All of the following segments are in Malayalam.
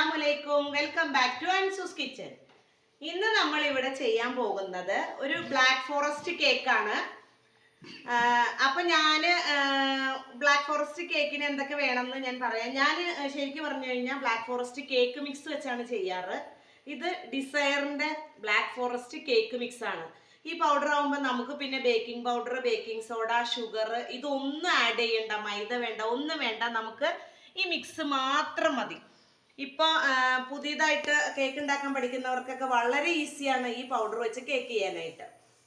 അസ്സലാമലൈക്കും welcome back to Ansu's kitchen ഇന്ന് നമ്മൾ ഇവിടെ ചെയ്യാൻ പോകുന്നത് ഒരു ബ്ലാക്ക് ഫോറസ്റ്റ് കേക്കാണ് അപ്പൊ ഞാൻ ബ്ലാക്ക് ഫോറസ്റ്റ് കേക്കിന് എന്തൊക്കെ വേണമെന്ന് ഞാൻ പറയാം. ഞാൻ ശരിക്കും പറഞ്ഞു കഴിഞ്ഞാൽ ബ്ലാക്ക് ഫോറസ്റ്റ് കേക്ക് മിക്സ് വെച്ചാണ് ചെയ്യാറ്. ഇത് ഡിസയറിന്റെ ബ്ലാക്ക് ഫോറസ്റ്റ് കേക്ക് മിക്സ് ആണ്. ഈ പൗഡർ ആകുമ്പോൾ നമുക്ക് പിന്നെ baking powder baking soda sugar ഇതൊന്നും ആഡ് ചെയ്യണ്ട മൈദ വേണ്ട ഒന്നും വേണ്ട. നമുക്ക് ഈ മിക്സ് മാത്രം മതി. ഇപ്പോൾ പുതിയതായിട്ട് കേക്ക് ഉണ്ടാക്കാൻ പഠിക്കുന്നവർക്കൊക്കെ വളരെ ഈസിയാണ് ഈ പൗഡർ വെച്ച് കേക്ക് ചെയ്യാനായിട്ട്.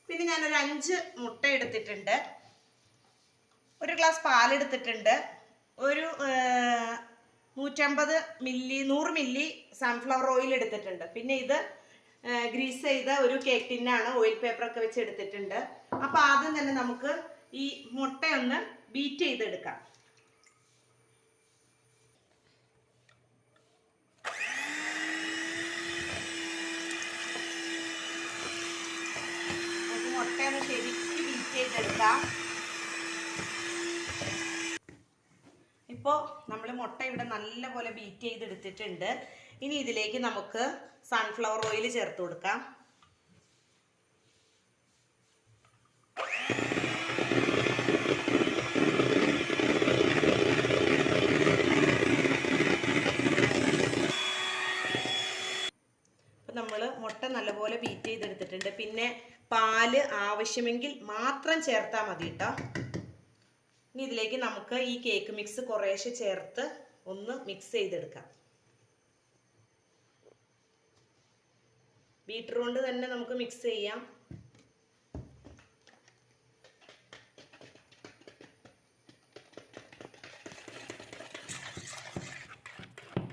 പിന്നെ ഞാനൊരു അഞ്ച് മുട്ട എടുത്തിട്ടുണ്ട്. ഒരു ഗ്ലാസ് പാലെടുത്തിട്ടുണ്ട് ഒരു നൂറ്റമ്പത് മില്ലി നൂറ് മില്ലി സൺഫ്ലവർ ഓയിൽ എടുത്തിട്ടുണ്ട്. പിന്നെ ഇത് ഗ്രീസ് ചെയ്ത ഒരു കേക്ക് ടിന്നാണ് ഓയിൽ പേപ്പറൊക്കെ വെച്ച് എടുത്തിട്ടുണ്ട്. അപ്പോൾ ആദ്യം തന്നെ നമുക്ക് ഈ മുട്ടയൊന്ന് ബീറ്റ് ചെയ്തെടുക്കാം നമുക്ക് മുട്ടയൊന്ന് ശരിക്ക് ബീറ്റ് ചെയ്തെടുക്കാം ഇപ്പോൾ നമ്മൾ മുട്ട ഇവിടെ നല്ലപോലെ ബീറ്റ് ചെയ്തെടുത്തിട്ടുണ്ട്. ഇനി ഇതിലേക്ക് നമുക്ക് സൺഫ്ലവർ ഓയിൽ ചേർത്ത് കൊടുക്കാം. നമ്മൾ മുട്ട നല്ലപോലെ ബീറ്റ് ചെയ്തെടുത്തിട്ടുണ്ട്. പിന്നെ പാൽ ആവശ്യമെങ്കിൽ മാത്രം ചേർത്താൽ മതി കേട്ടോ ഇനി ഇതിലേക്ക് നമുക്ക് ഈ കേക്ക് മിക്സ് കുറേശ്ശെ ചേർത്ത് ഒന്ന് മിക്സ് ചെയ്തെടുക്കാം. ബീറ്റർ കൊണ്ട് തന്നെ നമുക്ക് മിക്സ് ചെയ്യാം.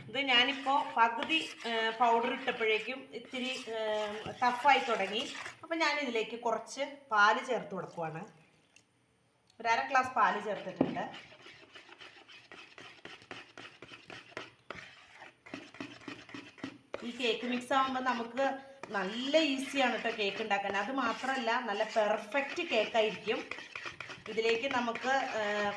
ഇത് ഞാനിപ്പോൾ പകുതി പൗഡർ ഇട്ടപ്പോഴേക്കും ഇത്തിരി ടഫായി തുടങ്ങി. അപ്പം ഞാൻ ഇതിലേക്ക് കുറച്ച് പാൽ ചേർത്ത് കൊടുക്കുവാണ്. ഒരു അര ഗ്ലാസ് പാൽ ചേർത്തിട്ടുണ്ട്. ഈ കേക്ക് മിക്സ് ആകുമ്പോൾ നമുക്ക് നല്ല ഈസിയാണ് കേട്ടോ കേക്ക് ഉണ്ടാക്കാൻ. അത് മാത്രമല്ല നല്ല പെർഫെക്റ്റ് കേക്കായിരിക്കും ഇതിലേക്ക് നമുക്ക്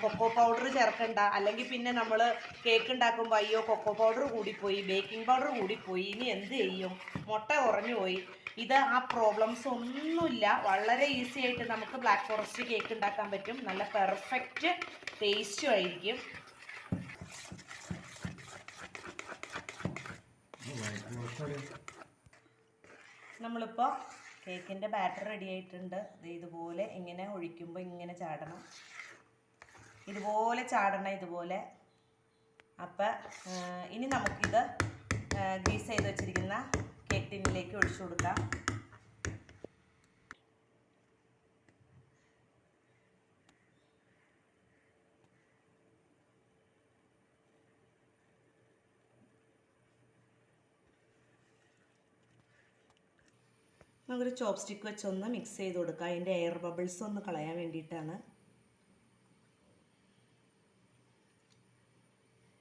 കൊക്കോ പൗഡർ ചേർക്കണ്ട. അല്ലെങ്കിൽ പിന്നെ നമ്മൾ കേക്ക് ഉണ്ടാക്കുമ്പോൾ അയ്യോ കൊക്കോ പൗഡർ കൂടിപ്പോയി ബേക്കിംഗ് പൗഡർ കൂടിപ്പോയി. ഇനി എന്ത് ചെയ്യും? മുട്ട കുറഞ്ഞു പോയി ഇത് ആ പ്രോബ്ലംസ് ഒന്നുമില്ല. വളരെ ഈസി ആയിട്ട് നമുക്ക് ബ്ലാക്ക് ഫോറസ്റ്റ് കേക്ക് ഉണ്ടാക്കാൻ പറ്റും. നല്ല പെർഫെക്റ്റ് ടേസ്റ്റും ആയിരിക്കും. നമ്മളിപ്പോൾ കേക്കിന്റെ ബാറ്റർ റെഡി ആയിട്ടുണ്ട്. ഇതുപോലെ ഇങ്ങനെ ഒഴിക്കുമ്പോൾ ഇങ്ങനെ ചാടണം. ഇതുപോലെ ചാടണം ഇതുപോലെ. അപ്പം ഇനി നമുക്കിത് ഗ്രീസ് ചെയ്ത് വെച്ചിരിക്കുന്ന ടിന്നിലേക്ക് ഒഴിച്ചു കൊടുക്കാം. നമുക്കൊരു ചോപ്പ് സ്റ്റിക്ക് വെച്ചൊന്ന് മിക്സ് ചെയ്ത് കൊടുക്കാം. അതിന്റെ എയർ ബബിൾസ് ഒന്ന് കളയാൻ വേണ്ടിയിട്ടാണ്.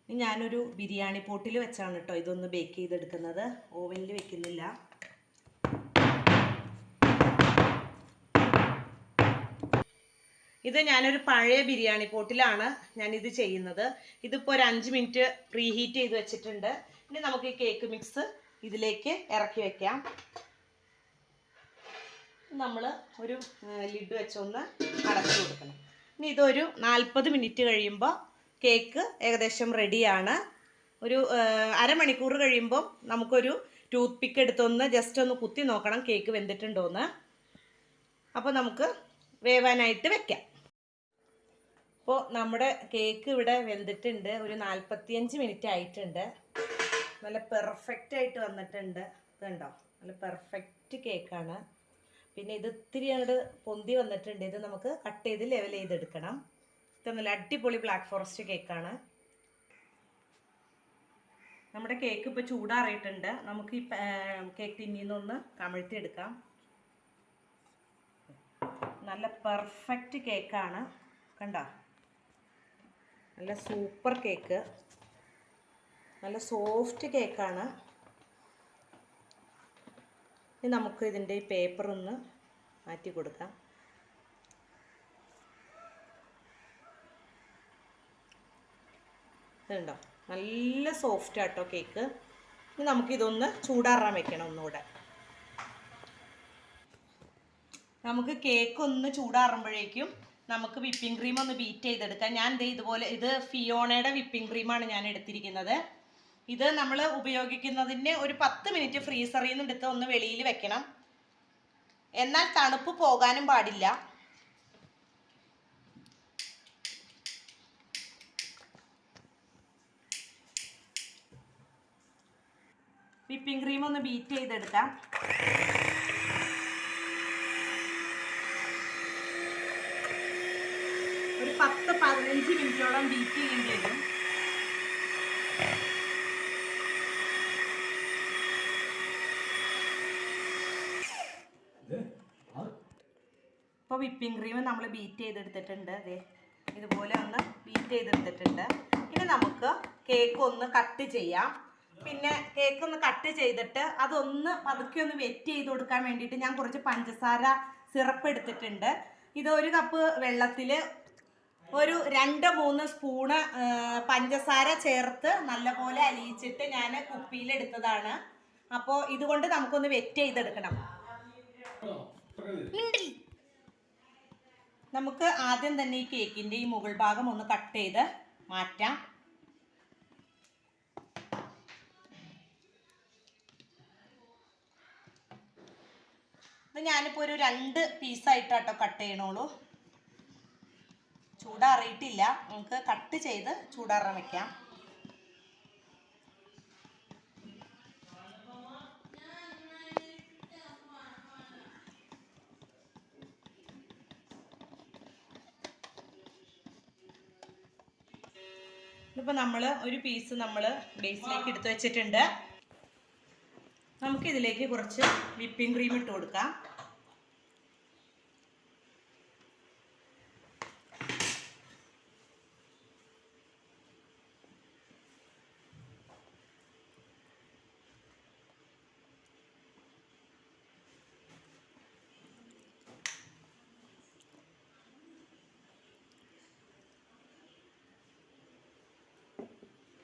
ഞാനൊരു ബിരിയാണി പോട്ടിൽ വെച്ചാണ് കേട്ടോ ഇതൊന്ന് ബേക്ക് ചെയ്തെടുക്കുന്നത്. ഓവനിൽ വെക്കുന്നില്ല. ഇത് ഞാനൊരു പഴയ ബിരിയാണി പോട്ടിലാണ് ഞാനിത് ചെയ്യുന്നത്. ഇതിപ്പോൾ ഒരു അഞ്ച് മിനിറ്റ് പ്രീഹീറ്റ് ചെയ്ത് വെച്ചിട്ടുണ്ട്. ഇനി നമുക്ക് ഈ കേക്ക് മിക്സ് ഇതിലേക്ക് ഇറക്കി വെക്കാം. നമ്മൾ ഒരു ലിഡ് വെച്ചൊന്ന് അടച്ചു കൊടുക്കണം. ഇനി ഇതൊരു നാൽപ്പത് മിനിറ്റ് കഴിയുമ്പോൾ കേക്ക് ഏകദേശം റെഡിയാണ്. ഒരു അരമണിക്കൂർ കഴിയുമ്പം നമുക്കൊരു ടൂത്ത് പിക്ക് എടുത്തൊന്ന് ജസ്റ്റ് ഒന്ന് കുത്തി നോക്കണം കേക്ക് വെന്തിട്ടുണ്ടോയെന്ന് അപ്പോൾ നമുക്ക് വേവാനായിട്ട് വെക്കാം. അപ്പോൾ നമ്മുടെ കേക്ക് ഇവിടെ വെന്തിട്ടുണ്ട്. ഒരു നാൽപ്പത്തിയഞ്ച് മിനിറ്റ് ആയിട്ടുണ്ട്. നല്ല പെർഫെക്റ്റ് ആയിട്ട് വന്നിട്ടുണ്ട്. ഇതുണ്ടോ? നല്ല പെർഫെക്റ്റ് കേക്കാണ്. പിന്നെ ഇത് ഇത്തിരി അങ്ങോട്ട് പൊന്തി വന്നിട്ടുണ്ട്. ഇത് നമുക്ക് കട്ട് ചെയ്ത് ലെവൽ ചെയ്തെടുക്കണം. ഇത് നല്ല അടിപൊളി ബ്ലാക്ക് ഫോറസ്റ്റ് കേക്കാണ് നമ്മുടെ കേക്ക് ഇപ്പോൾ ചൂടാറിയിട്ടുണ്ട്. നമുക്ക് ഈ കേക്ക് തിന്നിന്നൊന്ന് കമിഴ്ത്തിയെടുക്കാം. നല്ല പെർഫെക്റ്റ് കേക്കാണ് കണ്ടോ? നല്ല സൂപ്പർ കേക്ക് നല്ല സോഫ്റ്റ് കേക്കാണ് ഇനി നമുക്ക് ഇതിന്റെ ഈ പേപ്പർ ഒന്ന് മാറ്റി കൊടുക്കാം ഇതുണ്ടോ? നല്ല സോഫ്റ്റ് ആട്ടോ കേക്ക് ഇനി നമുക്കിതൊന്ന് ചൂടാറാൻ വെക്കണം ഒന്നുകൂടെ. നമുക്ക് കേക്ക് ഒന്ന് ചൂടാറുമ്പോഴേക്കും നമുക്ക് വിപ്പിംഗ് ക്രീം ഒന്ന് ബീറ്റ് ചെയ്തെടുക്കാം. ഞാൻ ദേ ഇതുപോലെ ഇത് ഫിയോണയുടെ വിപ്പിംഗ് ക്രീമാണ് ഞാൻ എടുത്തിരിക്കുന്നത്. ഇത് നമ്മൾ ഉപയോഗിക്കുന്നതിന് ഒരു പത്ത് മിനിറ്റ് ഫ്രീസറിൽ നിന്ന് എടുത്ത് ഒന്ന് വെളിയിൽ വെക്കണം. എന്നാൽ തണുപ്പ് പോകാനും പാടില്ല. വിപ്പിംഗ് ക്രീം ഒന്ന് ബീറ്റ് ചെയ്തെടുക്കാം. ഒരു പത്ത് പതിനഞ്ച് മിനിറ്റോളം ബീറ്റ് ചെയ്യേണ്ടി വരും. ഇപ്പോൾ വിപ്പിംഗ് ക്രീം നമ്മൾ ബീറ്റ് ചെയ്തെടുത്തിട്ടുണ്ട്. അതെ ഇതുപോലെ ഒന്ന് ബീറ്റ് ചെയ്തെടുത്തിട്ടുണ്ട്. ഇനി നമുക്ക് കേക്ക് ഒന്ന് കട്ട് ചെയ്യാം. പിന്നെ കേക്ക് ഒന്ന് കട്ട് ചെയ്തിട്ട് അതൊന്ന് പതുക്കെ ഒന്ന് വെറ്റ് ചെയ്ത് കൊടുക്കാൻ വേണ്ടിയിട്ട് ഞാൻ കുറച്ച് പഞ്ചസാര സിറപ്പ് എടുത്തിട്ടുണ്ട്. ഇത് ഒരു കപ്പ് വെള്ളത്തിൽ ഒരു രണ്ട് മൂന്ന് സ്പൂണ് പഞ്ചസാര ചേർത്ത് നല്ലപോലെ അലിയിച്ചിട്ട് ഞാൻ കുപ്പിയിലെടുത്തതാണ്. അപ്പോൾ ഇതുകൊണ്ട് നമുക്കൊന്ന് വെറ്റ് ചെയ്തെടുക്കണം. നമുക്ക് ആദ്യം തന്നെ ഈ കേക്കിന്റെ ഈ മുകൾ ഭാഗം ഒന്ന് കട്ട് ചെയ്ത് മാറ്റാം. ഇത് ഞാനിപ്പോൾ ഒരു രണ്ട് പീസായിട്ടാട്ടോ കട്ട് ചെയ്യണോളൂ ചൂടാറിയിട്ടില്ല. നമുക്ക് കട്ട് ചെയ്ത് ചൂടാറാൻ വെക്കാം. ഇതിപ്പോൾ നമ്മൾ ഒരു പീസ് നമ്മൾ ബേസിലേക്ക് എടുത്തു വെച്ചിട്ടുണ്ട്. നമുക്ക് ഇതിലേക്ക് കുറച്ച് വിപ്പിംഗ് ക്രീം ഇട്ട് കൊടുക്കാം.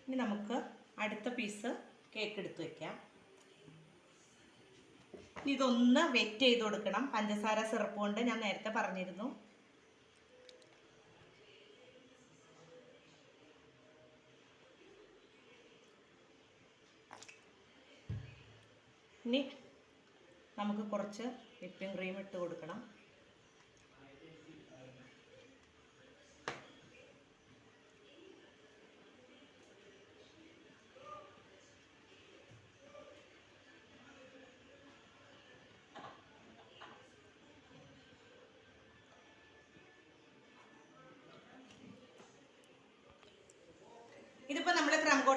ഇനി നമുക്ക് അടുത്ത പീസ് കേക്ക് എടുത്ത് ഇനി ഇതൊന്ന് വെറ്റ് ചെയ്ത് കൊടുക്കണം. പഞ്ചസാര സിറപ്പ് കൊണ്ട് ഞാൻ നേരത്തെ പറഞ്ഞിരുന്നു. ഇനി നമുക്ക് കുറച്ച് വിപ്പിംഗ് ക്രീം ഇട്ട് കൊടുക്കണം ഇതിപ്പോൾ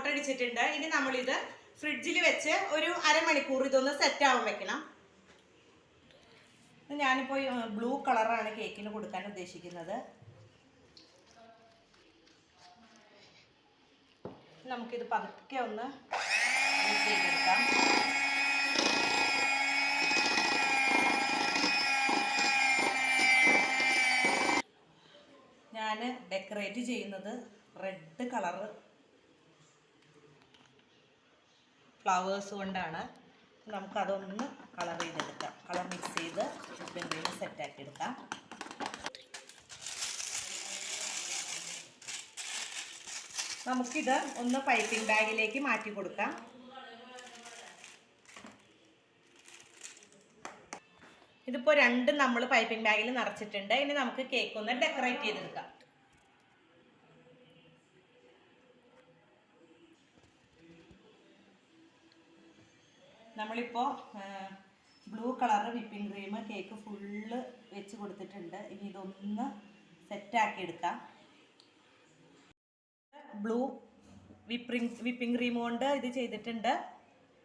നമ്മൾ ക്രം കോട്ട് അടിച്ചിട്ടുണ്ട്. ഇനി നമ്മളിത് ഫ്രിഡ്ജിൽ വെച്ച് ഒരു അരമണിക്കൂർ ഇതൊന്ന് സെറ്റ് ആവാൻ വെക്കണം. ഞാനിപ്പോൾ ബ്ലൂ കളറാണ് കേക്കിന് കൊടുക്കാൻ ഉദ്ദേശിക്കുന്നത്. നമുക്കിത് പതുക്കെ ഒന്ന് ചെയ്തെടുക്കാം. ഞാൻ ഡെക്കറേറ്റ് ചെയ്യുന്നത് റെഡ് കളറ് ഫ്ലവേഴ്സ് കൊണ്ടാണ് നമുക്കതൊന്ന് കളർ ചെയ്തെടുക്കാം. കളർ മിക്സ് ചെയ്ത് വിപ്പിംഗ് ക്രീം സെറ്റാക്കി എടുക്കാം നമുക്കിത് ഒന്ന് പൈപ്പിംഗ് ബാഗിലേക്ക് മാറ്റി കൊടുക്കാം. ഇതിപ്പോൾ രണ്ടും നമ്മൾ പൈപ്പിംഗ് ബാഗിൽ നിറച്ചിട്ടുണ്ട്. ഇനി നമുക്ക് കേക്ക് ഒന്ന് ഡെക്കറേറ്റ് ചെയ്തെടുക്കാം. നമ്മളിപ്പോൾ blue colour whipping cream cake full വെച്ച് കൊടുത്തിട്ടുണ്ട്. ഇനി ഇതൊന്ന് സെറ്റാക്കി എടുക്കാം. ബ്ലൂ വിപ്പിംഗ് വിപ്പിംഗ് ക്രീം കൊണ്ട് ഇത് ചെയ്തിട്ടുണ്ട്.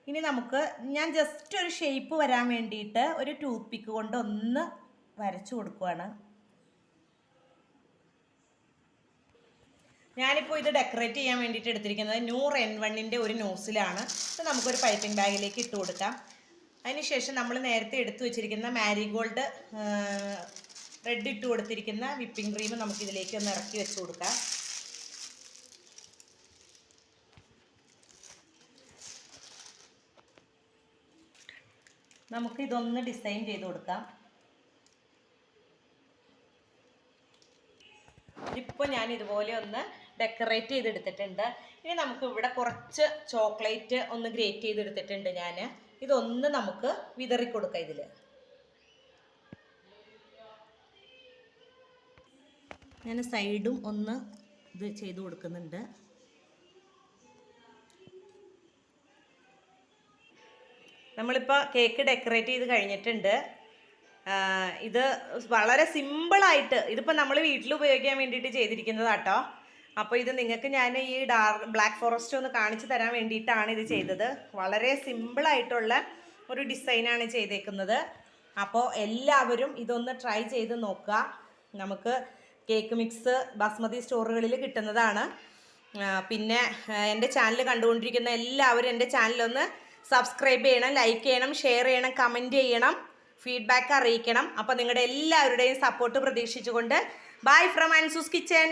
ഇനി നമുക്ക് ഞാൻ ജസ്റ്റ് ഒരു ഷേപ്പ് വരാൻ വേണ്ടിയിട്ട് ഒരു ടൂത്ത് പിക്ക് കൊണ്ട് ഒന്ന് വരച്ചു കൊടുക്കുവാണ്. ഞാനിപ്പോൾ ഇത് ഡെക്കറേറ്റ് ചെയ്യാൻ വേണ്ടിയിട്ട് എടുത്തിരിക്കുന്നത് നൂർ എൻ വണ്ണിന്റെ ഒരു നോസിലാണ് ഇത് നമുക്കൊരു പൈപ്പിംഗ് ബാഗിലേക്ക് ഇട്ട് കൊടുക്കാം. അതിനുശേഷം നമ്മൾ നേരത്തെ എടുത്തു വെച്ചിരിക്കുന്ന മാരിഗോൾഡ് റെഡ് ഇട്ട് കൊടുത്തിരിക്കുന്ന വിപ്പിംഗ് ക്രീം നമുക്ക് ഇതിലേക്ക് ഒന്ന് ഇറക്കി വെച്ച് കൊടുക്കാം. നമുക്ക് ഇതൊന്ന് ഡിസൈൻ ചെയ്ത് കൊടുക്കാം. ഇപ്പോൾ ഞാൻ ഇതുപോലെ ഒന്ന് ഡെക്കറേറ്റ് ചെയ്തെടുത്തിട്ടുണ്ട്. ഇനി നമുക്ക് ഇവിടെ കുറച്ച് ചോക്ലേറ്റ് ഒന്ന് ഗ്രേറ്റ് ചെയ്തെടുത്തിട്ടുണ്ട് ഞാൻ ഇതൊന്ന് നമുക്ക് വിതറി കൊടുക്കാം ഇതിൽ ഞാൻ സൈഡും ഒന്ന് ഇത് ചെയ്ത് കൊടുക്കുന്നുണ്ട്. നമ്മളിപ്പോൾ കേക്ക് ഡെക്കറേറ്റ് ചെയ്ത് കഴിഞ്ഞിട്ടുണ്ട്. ഇത് വളരെ സിമ്പിളായിട്ട് ഇതിപ്പോൾ നമ്മൾ വീട്ടിൽ ഉപയോഗിക്കാൻ വേണ്ടിയിട്ട് ചെയ്തിരിക്കുന്നതാട്ടോ. അപ്പോൾ ഇത് നിങ്ങൾക്ക് ഞാൻ ഈ ഡാർക്ക് ബ്ലാക്ക് ഫോറസ്റ്റ് ഒന്ന് കാണിച്ചു തരാൻ വേണ്ടിയിട്ടാണ് ഇത് ചെയ്തത്. വളരെ സിമ്പിൾ ആയിട്ടുള്ള ഒരു ഡിസൈനാണ് ചെയ്തേക്കുന്നത്. അപ്പോൾ എല്ലാവരും ഇതൊന്ന് ട്രൈ ചെയ്ത് നോക്കുക. നമുക്ക് കേക്ക് മിക്സ് ബാസ്മതി സ്റ്റോറുകളിൽ കിട്ടുന്നതാണ്. പിന്നെ എന്റെ ചാനൽ കണ്ടുകൊണ്ടിരിക്കുന്ന എല്ലാവരും എന്റെ ചാനലൊന്ന് സബ്സ്ക്രൈബ് ചെയ്യണം ലൈക്ക് ചെയ്യണം ഷെയർ ചെയ്യണം കമന്റ് ചെയ്യണം ഫീഡ്ബാക്ക് അറിയിക്കണം. അപ്പോൾ നിങ്ങളുടെ എല്ലാവരുടെയും സപ്പോർട്ട് പ്രതീക്ഷിച്ചുകൊണ്ട് ബൈ ഫ്രം ആൻസൂസ് കിച്ചൻ